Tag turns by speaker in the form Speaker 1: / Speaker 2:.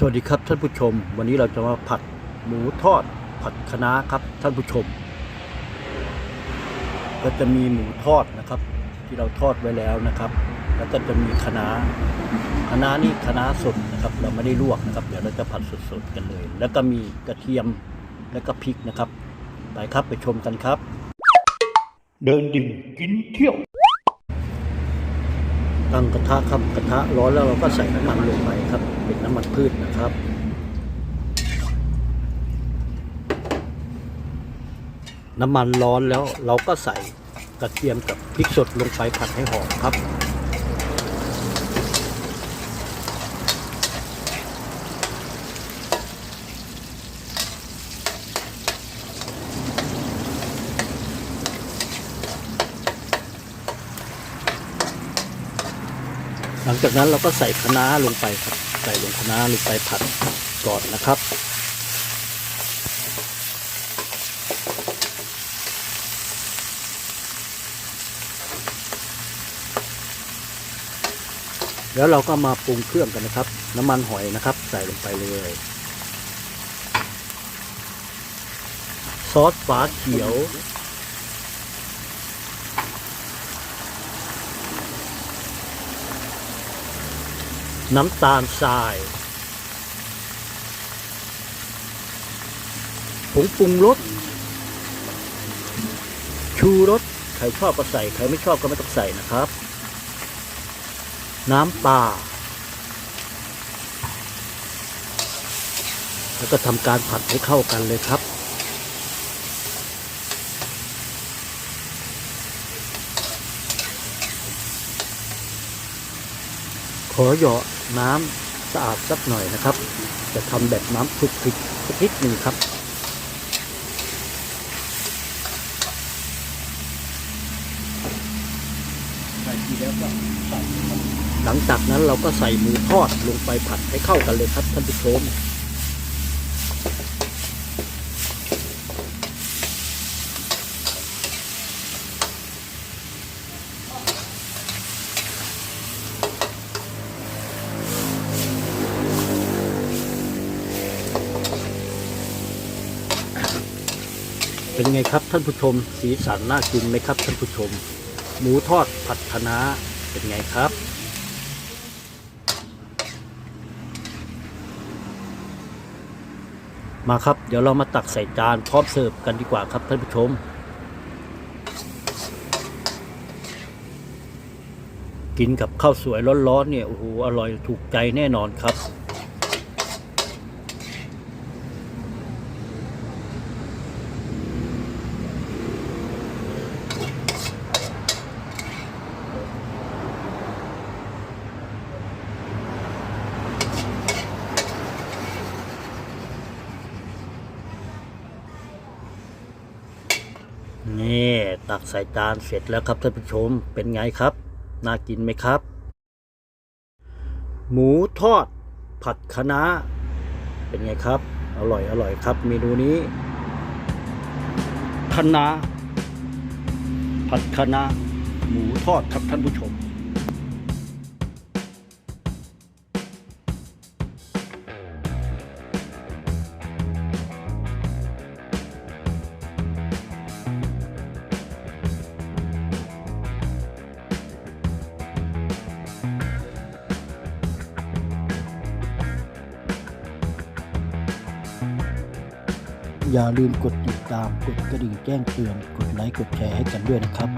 Speaker 1: สวัสดีครับท่านผู้ชม วันนี้เราจะมาผัดหมูทอดผัดคะน้าครับท่านผู้ชม ก็จะมีหมูทอดนะครับ ที่เราทอดไว้แล้วนะครับ แล้วก็จะมีคะน้าคะน้านี่คะน้าสดนะครับ เราไม่ได้ลวกนะครับ เดี๋ยวเราจะผัดสดๆกันเลย แล้วก็มีกระเทียมแล้วก็พริกนะครับไปครับไปชมกันครับ เดินดิ่งกินเที่ยว ตั้งกระทะครับกระทะร้อนแล้วเราก็ใส่น้ำมันลงไปครับ เป็นน้ำมันพืชนะครับน้ำมันร้อนแล้วเราก็ใส่กระเทียมกับพริกสดลงไปผัดให้หอมครับ หลังจากนั้นเราก็ใส่คะน้าลงไปครับ ใส่ลงคะน้าลงไปผัดก่อนนะครับแล้วเราก็มาปรุงเครื่องกันนะครับ น้ำมันหอยนะครับ ใส่ลงไปเลย ซอสฝาเขียว น้ำตาลทรายผงปรุงรสชูรสใครชอบก็ใส่ ใครไม่ชอบก็ไม่ต้องใส่นะครับ น้ำปลาแล้วก็ทำการผัดให้เข้ากันเลยครับ อหยอะน้ำสะอาดสักหน่อยนะครับ จะทำแบบน้ำคลุกคลิกสักนิดหนึ่งครับหลังจากนั้นเราก็ใส่หมูทอดลงไปผัดให้เข้ากันเลยครับท่านผู้ชม เป็นไงครับท่านผู้ชม สีสันน่ากินไหมครับท่านผู้ชม หมูทอดผัดคะน้าเป็นไงครับมาครับ เดี๋ยวเรามาตักใส่จานพร้อมเสิร์ฟกันดีกว่าครับท่านผู้ชม กินกับข้าวสวยร้อนๆเนี่ยโอ้โหอร่อยถูกใจแน่นอนครับ นี่ตักใส่จานเสร็จแล้วครับท่านผู้ชมเป็นไงครับ น่ากินไหมครับ หมูทอดผัดคะน้าเป็นไงครับ อร่อยอร่อยครับ เมนูนี้คะน้าผัดคะน้าหมูทอดครับท่านผู้ชม อย่าลืมกดติดตาม กดกระดิ่งแจ้งเตือน กดไลค์ กดแชร์ให้กันด้วยนะครับ